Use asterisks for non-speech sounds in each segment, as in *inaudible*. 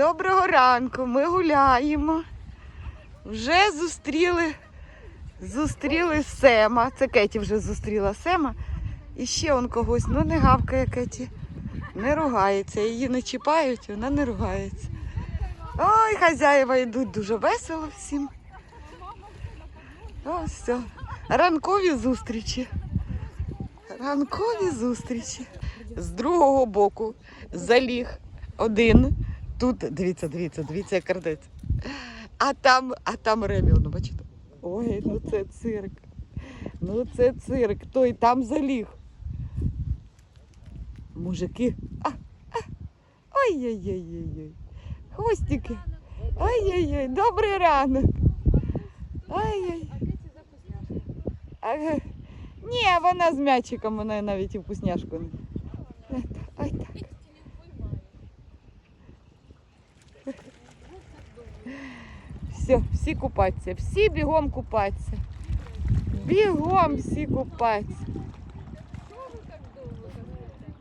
Доброго ранку, ми гуляємо. Вже зустріли, зустріли Сема. Це Кеті вже зустріла Сема. І ще он когось, ну не гавкає Кеті. Не ругається. Її не чіпають, вона не ругається. Ой, хазяїва йдуть дуже весело всім. Ось все. Ранкові зустрічі. Ранкові зустрічі. З другого боку заліг один. Тут, дивіться, дивіться, дивіться, як крадеться. А там, а там Ремі, ну бачите. Ой, ну це цирк. Ну це цирк. Той там заліг. Мужики. А, а. Ой-ой-ой-ой. Хвостики. Ой-ой-ой, добрий ранок. Ой-ой. Ага. Ні, вона з м'ячиком, вона навіть і вкусняшку Все, всі купаться, всі бігом купаться. Бігом всі купаться.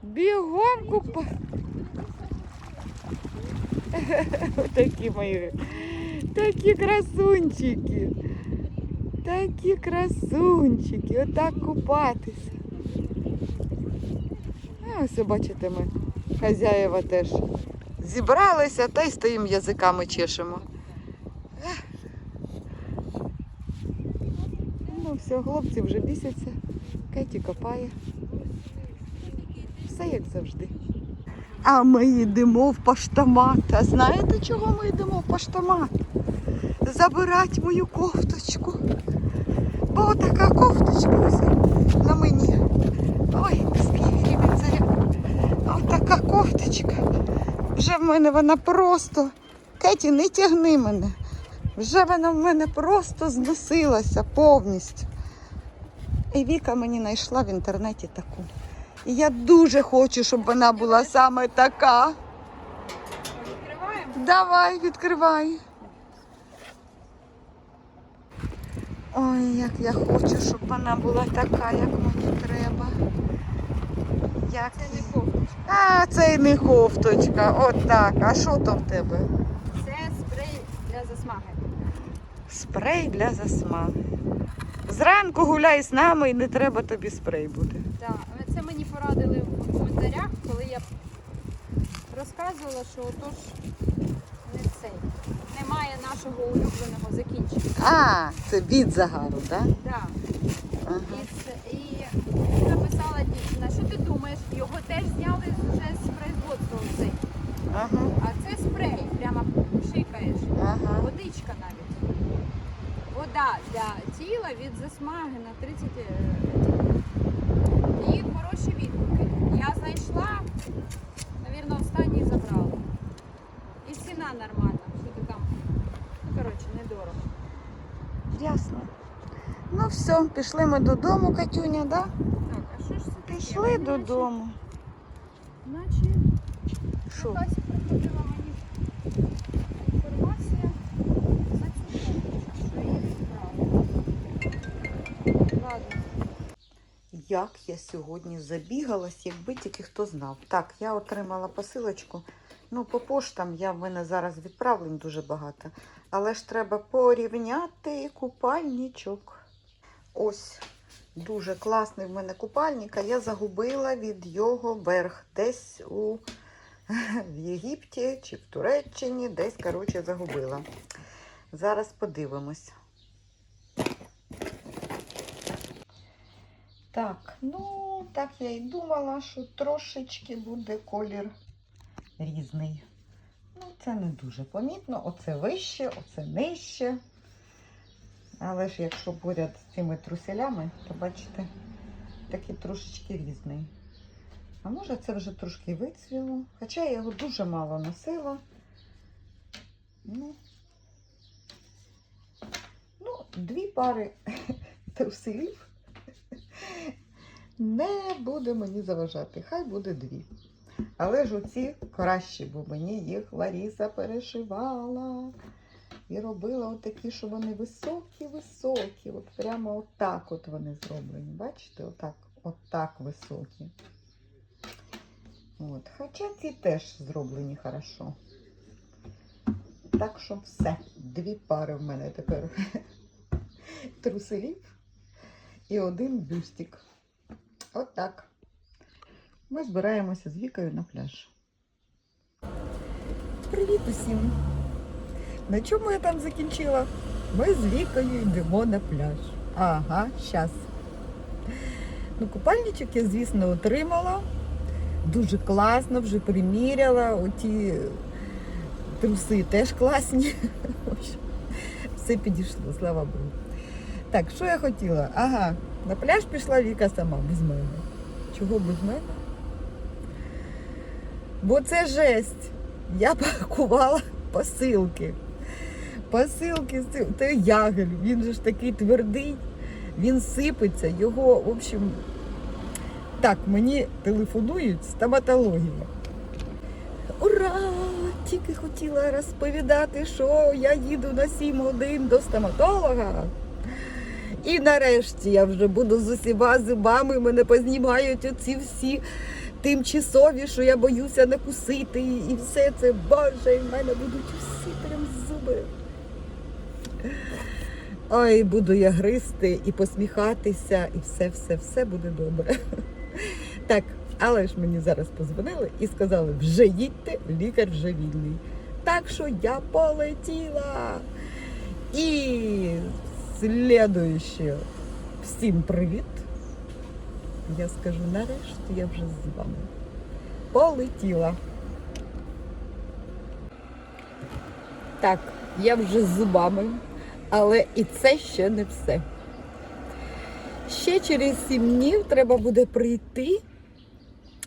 Бігом купаться. *laughs* Такі мої. Такі красунчики. Такі красунчики. Отак купатися. А ось бачите, ми хазяєва теж зібралися та й стоїмо язиками чешемо. Ну все, хлопці вже бісяться, Кеті копає. Все як завжди. А ми йдемо в поштомат. А знаєте, чого ми йдемо в поштомат? Забирати мою кофточку. Бо така кофточка на мені. Ой, скільки це. Ось така кофточка. Вже в мене вона просто. Кеті, не тягни мене. Вже вона в мене просто зносилася повністю. І Віка мені знайшла в інтернеті таку. І я дуже хочу, щоб вона була саме така. Відкриваємо? Давай, відкривай. Ой, як я хочу, щоб вона була така, як мені треба. Як... Це не кофточка. А, це й не кофточка. От так. А що то в тебе? Це спрей для засмаги. Спрей для засмаги. Зранку гуляй з нами і не треба тобі спрей буде. Так, це мені порадили в коментарях, коли я розказувала, що отож не цей. Немає нашого улюбленого закінчення. А, це від загару, так? Так. Ага. І, і написала дівчина, що ти думаєш, його теж зняли вже з производства цей. Ага, А це спрей, прямо шикаєш. ага. Водичка навіть. Вода для тіла від засмаги на 30 е, І хороші відгуки. Я знайшла, навірно, останній забрала. І ціна нормальна, що ти там. Ну, коротше, недорого. Ясно. Ну все, пішли ми додому, Катюня, да? Так, а що ж це таке? Пішли додому. Наче Що? якась Як я сьогодні забігалась, якби тільки хто знав. Так, я отримала посилочку. Ну, по поштам я в мене зараз відправлень дуже багато. Але ж треба порівняти купальничок. Ось дуже класний в мене купальник, а я загубила від його верх. Десь у *laughs* в Єгипті чи в Туреччині, десь, коротше, загубила. Зараз подивимось. Так, ну, так я і думала, що трошечки буде колір різний. Ну, це не дуже помітно. Оце вище, оце нижче. Але ж якщо поряд з цими труселями, то бачите, такий трошечки різний. А може це вже трошки вицвіло. Хоча я його дуже мало носила. Ну, ну дві пари *laughs* труселів не буде мені заважати. Хай буде дві. Але ж оці кращі, бо мені їх Ларіса перешивала. І робила отакі, що вони високі-високі. От прямо отак от вони зроблені. Бачите, отак, отак високі. От. Хоча ці теж зроблені хорошо. Так що все. Дві пари в мене тепер *laughs* труселів і один бюстик. От так. Ми збираємося з Вікою на пляж. Привіт усім! На чому я там закінчила? Ми з Вікою йдемо на пляж. Ага, щас. Ну, купальничок я, звісно, отримала. Дуже класно, вже приміряла. Оті труси теж класні. Все підійшло, слава Богу. Так, що я хотіла? Ага, на пляж пішла Віка сама без мене. Чого без мене? Бо це жесть. Я пакувала посилки. Посилки з цим. Це ягель. Він же ж такий твердий, він сипеться, його, в общем, так, мені телефонують стоматологія. Ура! Тільки хотіла розповідати, що я їду на 7 годин до стоматолога. І нарешті я вже буду з усіма зубами, мене познімають оці всі тимчасові, що я боюся накусити. І все це, боже, і в мене будуть усі прям зуби. Ой, буду я гризти і посміхатися, і все, все, все буде добре. Так, але ж мені зараз позвонили і сказали, вже їдьте, лікар вже вільний. Так що я полетіла. І слідуюче, всім привіт. Я скажу, нарешті я вже з вами. Полетіла. Так, я вже з зубами, але і це ще не все. Ще через сім днів треба буде прийти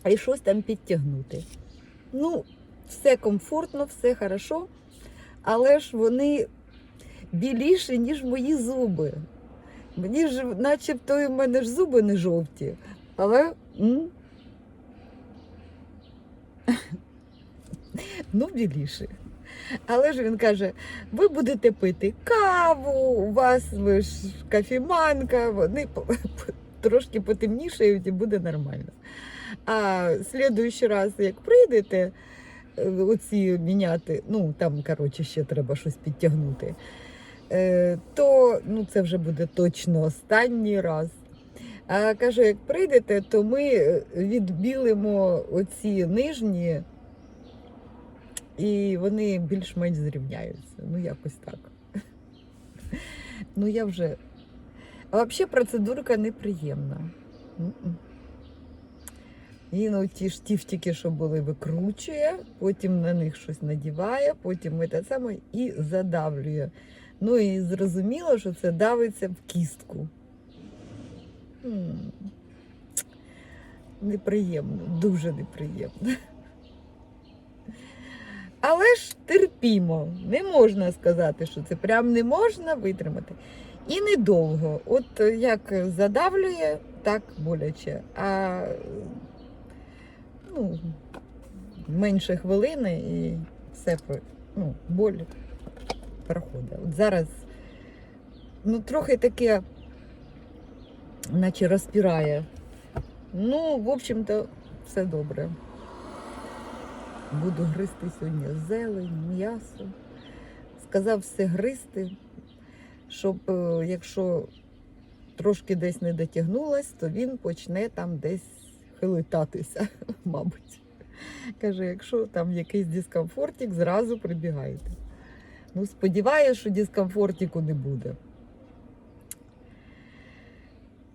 і щось там підтягнути. Ну, все комфортно, все хорошо, але ж вони біліші, ніж мої зуби. Мені ж, начебто, в мене ж зуби не жовті, але. м, *laughs* Ну, біліші. Але ж він каже: ви будете пити каву, у вас ви ж кофеманка, вони *laughs* трошки потемнішають і буде нормально. А слідуючий раз, як прийдете, е, оці міняти, ну там, коротше, ще треба щось підтягнути, то ну, це вже буде точно останній раз. А кажу, як прийдете, то ми е, відбілимо оці нижні, і вони більш-менш зрівняються. Ну, якось так. Ну, я вже. А взагалі процедурка неприємна. М-м. Ну, ті штифтики, що були, викручує, потім на них щось надіває, потім те саме і задавлює. Ну і зрозуміло, що це давиться в кістку. Неприємно, дуже неприємно. Але ж терпімо. Не можна сказати, що це прям не можна витримати. І недовго. От е, як задавлює, так боляче. А ну, менше хвилини і все ну, боль проходить. От зараз ну, трохи таке, наче розпирає. Ну, в общем-то, все добре. Буду гризти сьогодні зелень, м'ясо. Сказав все гризти, щоб е, якщо трошки десь не дотягнулась, то він почне там десь хилитатися, *laughs* мабуть. Каже, якщо там якийсь дискомфортик, зразу прибігайте. Ну, сподіваюся, що дискомфортику не буде.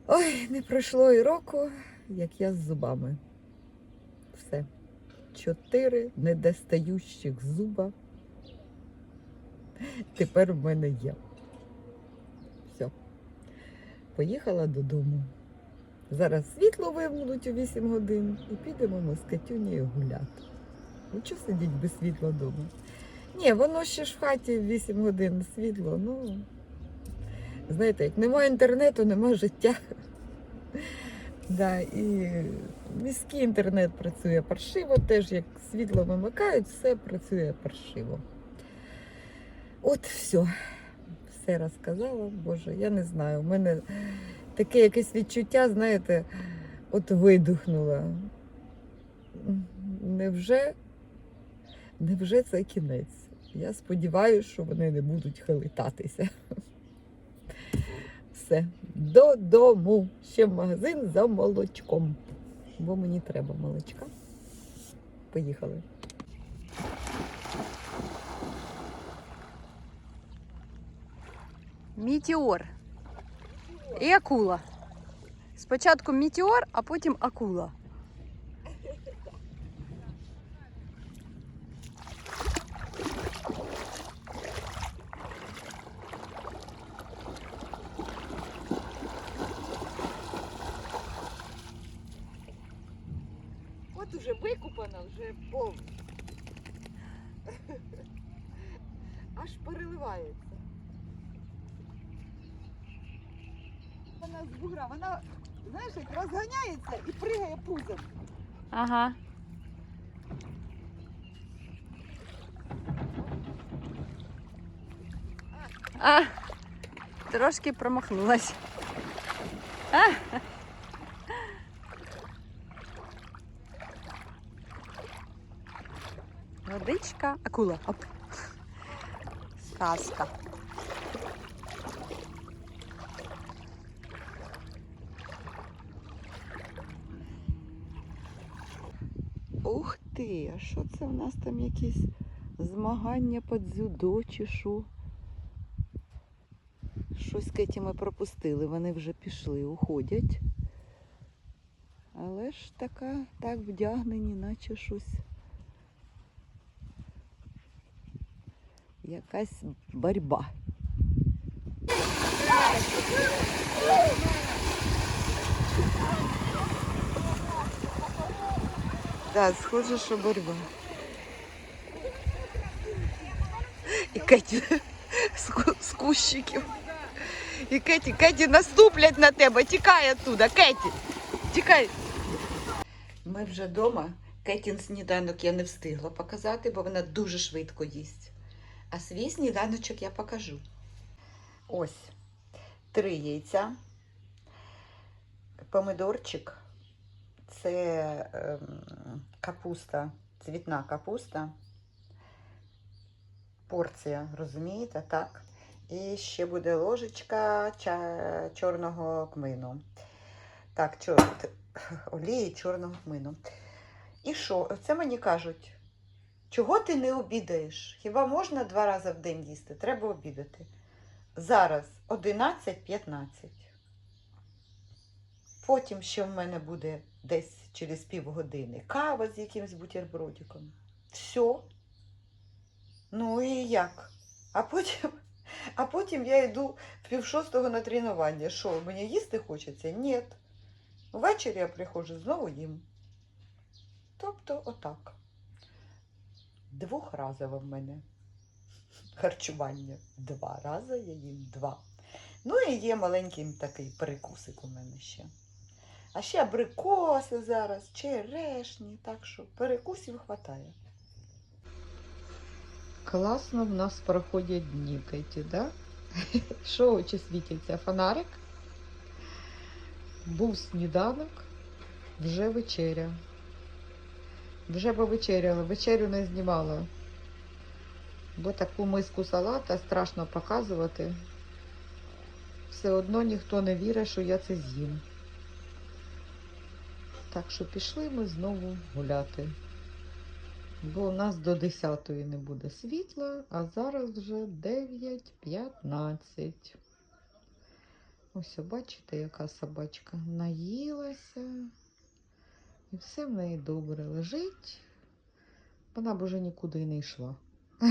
Ой, не пройшло і року, як я з зубами. Все. Чотири недостающих зуба. Тепер в мене є. Все. Поїхала додому. Зараз світло вимкнуть у 8 годин і підемо ми з Катюнею гуляти. Ну, чого сидіть без світла вдома? Ні, воно ще ж в хаті в 8 годин світло. Ну, знаєте, як немає інтернету, немає життя. Да, і міський інтернет працює паршиво, теж як світло вимикають, все працює паршиво. От все. Все розказала, Боже, я не знаю. У мене таке якесь відчуття, знаєте, от видихнула. Невже, невже це кінець? Я сподіваюся, що вони не будуть хилитатися. *laughs* Все, додому. Ще в магазин за молочком. Бо мені треба молочка. Поїхали. Мітіор. І акула. Спочатку мітіор, а потім акула. Уже викупана, вже повна. Аж переливається. Вона з бугра, вона, знаєш, як розганяється і пригає пузом. Ага. А, трошки промахнулась. А. Водичка, акула. Оп. Сказка. Ух ти, а що це в нас там якісь змагання по дзюдо чи що? Щось Кеті ми пропустили, вони вже пішли, уходять. Але ж така, так вдягнені, наче щось. Якась борьба. Так, схоже, що боротьба. І Кеті з кущиків. І Кеті, Кеті наступлять на тебе. Тікай оттуда, Кеті. Тікай. Ми вже вдома. Кетін сніданок я не встигла показати, бо вона дуже швидко їсть. А свій сніданочок я покажу. Ось три яйця, помидорчик, це ем, капуста, цвітна капуста. Порція, розумієте, так? І ще буде ложечка чорного кмину. Так, чор... олії чорного кмину. І що? Це мені кажуть, чого ти не обідаєш? Хіба можна два рази в день їсти? Треба обідати. Зараз 11.15. Потім ще в мене буде десь через півгодини кава з якимось бутербродиком. Все. Ну і як? А потім, а потім я йду в пів шостого на тренування. Що, мені їсти хочеться? Ні. Ввечері я приходжу, знову їм. Тобто отак. Двохразове в мене харчування. Два рази я їм два. Ну і є маленький такий перекусик у мене ще. А ще абрикоси зараз, черешні, так що перекусів хватає. Класно в нас проходять дні, Кеті, да? *laughs* Що очі світяться? Фонарик? Був сніданок, вже вечеря. Вже повечеряла, вечерю не знімала. Бо таку миску салата страшно показувати. Все одно ніхто не вірить, що я це з'їм. Так що пішли ми знову гуляти. Бо у нас до 10-ї не буде світла, а зараз вже 9.15. Ось, бачите, яка собачка наїлася. І все в неї добре лежить. Вона б уже нікуди не йшла. *laughs*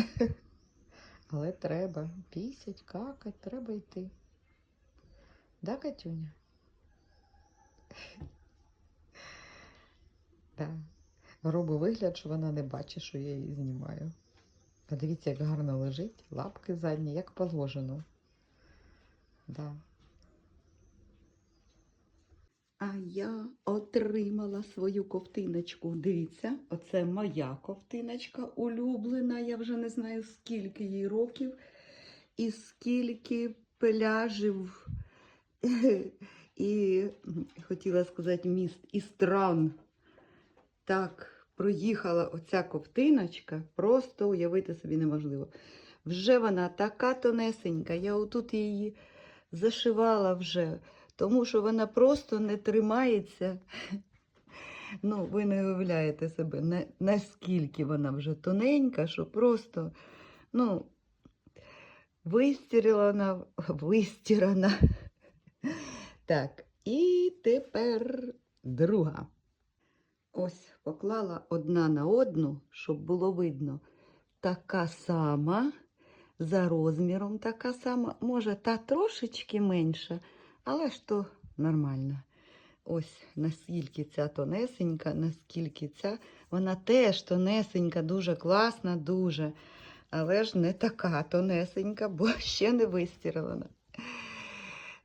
Але треба пісять, какать, треба йти. Да, Катюня? *laughs* Да. Роблю вигляд, що вона не бачить, що я її знімаю. Подивіться, як гарно лежить, лапки задні, як положено. Да. А я отримала свою ковтиночку. Дивіться, оце моя ковтиночка улюблена. Я вже не знаю, скільки їй років і скільки пляжів. *laughs* І хотіла сказати міст і стран. Так проїхала оця ковтиночка, просто уявити собі неможливо. Вже вона така тонесенька, я отут її зашивала вже, тому що вона просто не тримається. *laughs* Ну, ви не уявляєте себе, на- наскільки вона вже тоненька, що просто, ну, вистірана, вистірана. *laughs* Так, і тепер друга. Ось поклала одна на одну, щоб було видно. Така сама, за розміром така сама. Може, та трошечки менша, але ж то нормально. Ось наскільки ця тонесенька, наскільки ця. Вона теж тонесенька, дуже класна, дуже. Але ж не така тонесенька, бо *laughs* ще не вистірена.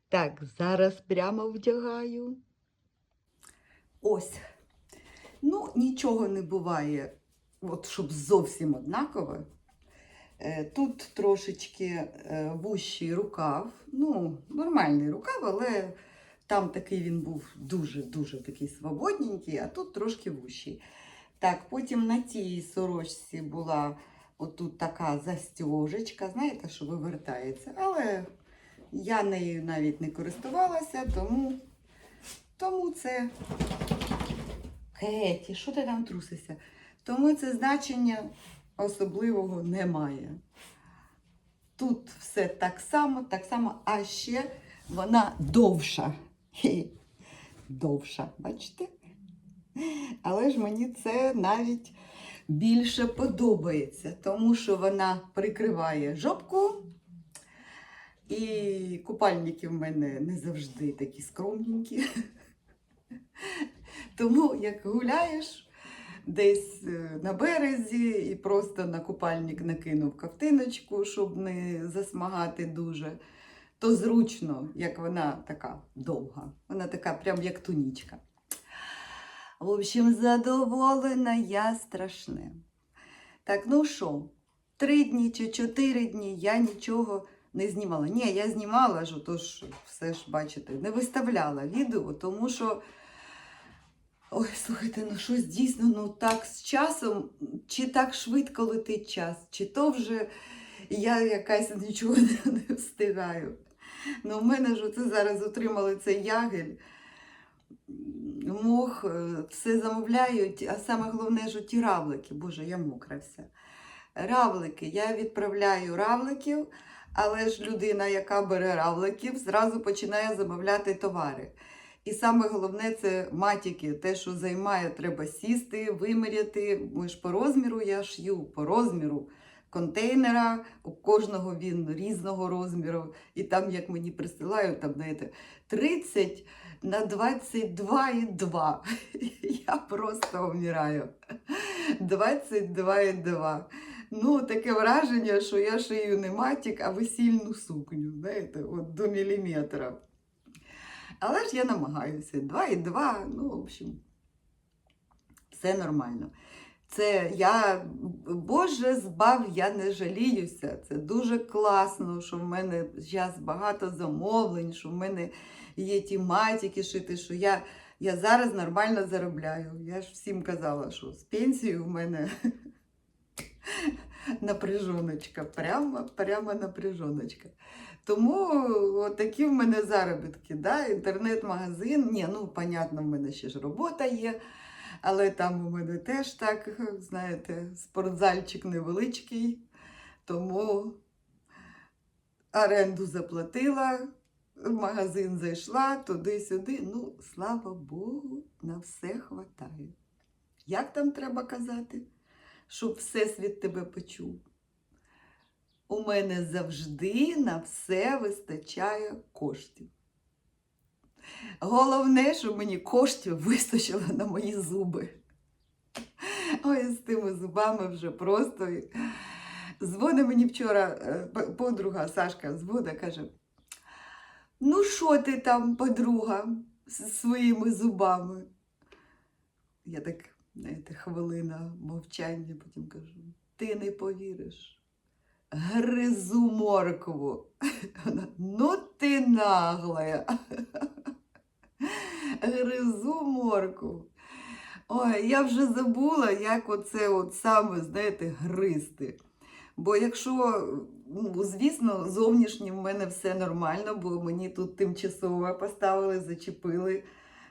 Так, зараз прямо вдягаю. Ось. Ну, нічого не буває, от щоб зовсім однаково. Е, Тут трошечки е, вущий рукав. Ну, нормальний рукав, але там такий він був дуже-дуже такий свободненький, а тут трошки вущий. Так, потім на тій сорочці була отут така застіжечка, знаєте, що вивертається. Але я нею навіть не користувалася, тому, тому це. Кеті, що ти там трусишся? Тому це значення особливого немає. Тут все так само, так само, а ще вона довша. Довша, бачите? Але ж мені це навіть більше подобається, тому що вона прикриває жопку. І купальники в мене не завжди такі скромненькі. Тому як гуляєш десь е, на березі і просто на купальник накинув ковтиночку, щоб не засмагати дуже, то зручно, як вона така довга. Вона така, прям як тунічка. В общем, задоволена я страшне. Так, ну що, три дні чи чотири дні я нічого не знімала. Ні, я знімала ж, тож все ж бачите, не виставляла відео, тому що. Ой, слухайте, ну щось дійсно ну так з часом, чи так швидко летить час, чи то вже я якась нічого *laughs* не, встигаю. Ну, в мене ж оце зараз отримали цей ягель. Мох, е, все замовляють, а саме головне ж ті равлики. Боже, я мокра вся. Равлики. Я відправляю равликів, але ж людина, яка бере равликів, зразу починає замовляти товари. І саме головне це матіки, те, що займає, треба сісти, виміряти. Ми ж по розміру я шью, по розміру контейнера, у кожного він різного розміру. І там, як мені присилають, там, знаєте, 30 на 22,2. *laughs* Я просто вмираю. 22,2. Ну, таке враження, що я шию не матік, а весільну сукню, знаєте, от до міліметра. Але ж я намагаюся. 2,2, ну, в общем, все нормально. Це я, Боже, збав, я не жаліюся. Це дуже класно, що в мене зараз багато замовлень, що в мене є ті матіки шити, що я, я зараз нормально заробляю. Я ж всім казала, що з пенсією в мене *laughs* напряжоночка, прямо, прямо напряжоночка. Тому такі в мене заробітки. Да? Інтернет-магазин. Ні, ну, понятно, в мене ще ж робота є. Але там у мене теж так, знаєте, спортзальчик невеличкий, тому оренду заплатила, в магазин зайшла, туди-сюди. Ну, слава Богу, на все хватає. Як там треба казати, щоб Всесвіт тебе почув? У мене завжди на все вистачає коштів. Головне, щоб мені коштів вистачило на мої зуби. Ой, з тими зубами вже просто. Дзвонить мені вчора е, подруга Сашка дзвонить, каже: Ну, що ти там, подруга, з своїми зубами? Я так, знаєте, хвилина мовчання, потім кажу: ти не повіриш. Гризу моркву. Ну ти наглая. Гризу моркву. Ой, я вже забула, як оце от саме, знаєте, гризти. Бо якщо, ну, звісно, зовнішнім в мене все нормально, бо мені тут тимчасово поставили, зачепили,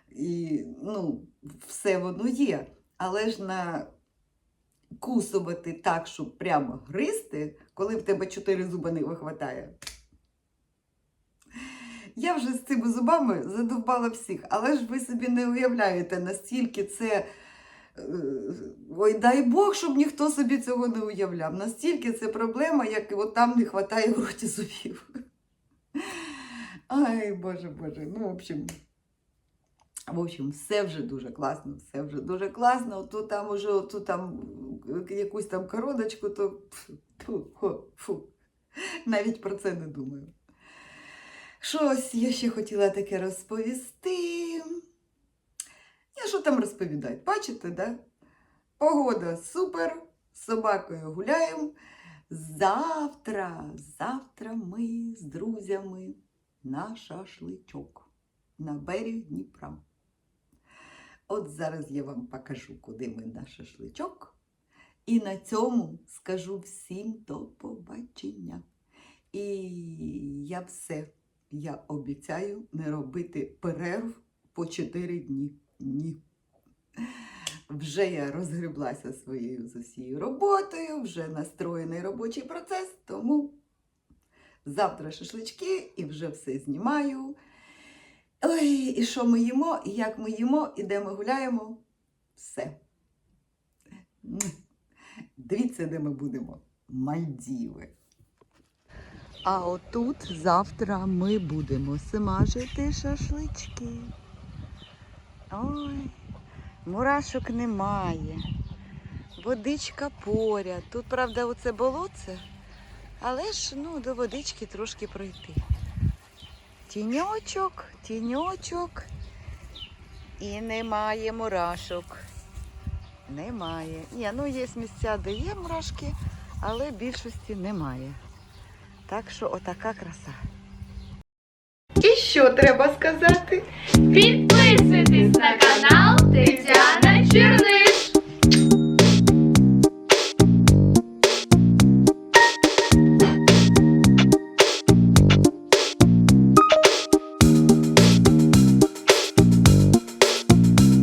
і ну, все воно є. Але ж на кусувати так, щоб прямо гризти, коли в тебе чотири зуба не вихватає. Я вже з цими зубами задовбала всіх, але ж ви собі не уявляєте, настільки це. е, Ой, дай Бог, щоб ніхто собі цього не уявляв. Настільки це проблема, як от там не вистачає в роті зубів. Ай, Боже, Боже. Ну, в общем, в общем, все вже дуже класно, все вже дуже класно. Ото там уже оту там е, якусь там короночку, то фу, фу, фу. навіть про це не думаю. Щось я ще хотіла таке розповісти. Я що там розповідати? Бачите, да? Погода супер, з собакою гуляємо. Завтра, завтра ми з друзями на шашличок на берег Дніпра. От зараз я вам покажу, куди ми на шашличок. І на цьому скажу всім до побачення. І я все, я обіцяю не робити перерв по 4 дні. Ні. Вже я розгреблася своєю з усією роботою, вже настроєний робочий процес, тому завтра шашлички і вже все знімаю. Ой, і що ми їмо, і як ми їмо, і де ми гуляємо. Все. Дивіться, де ми будемо. Мальдіви. А отут завтра ми будемо смажити шашлички. Ой, мурашок немає. Водичка поряд. Тут, правда, оце болоце, але ж ну, до водички трошки пройти. Тіньочок, тіньочок. І немає мурашок. Немає. Ні, ну є місця, де є мурашки, але більшості немає. Так що отака краса. І що треба сказати? Підписуйтесь на канал Тетяна Черниш.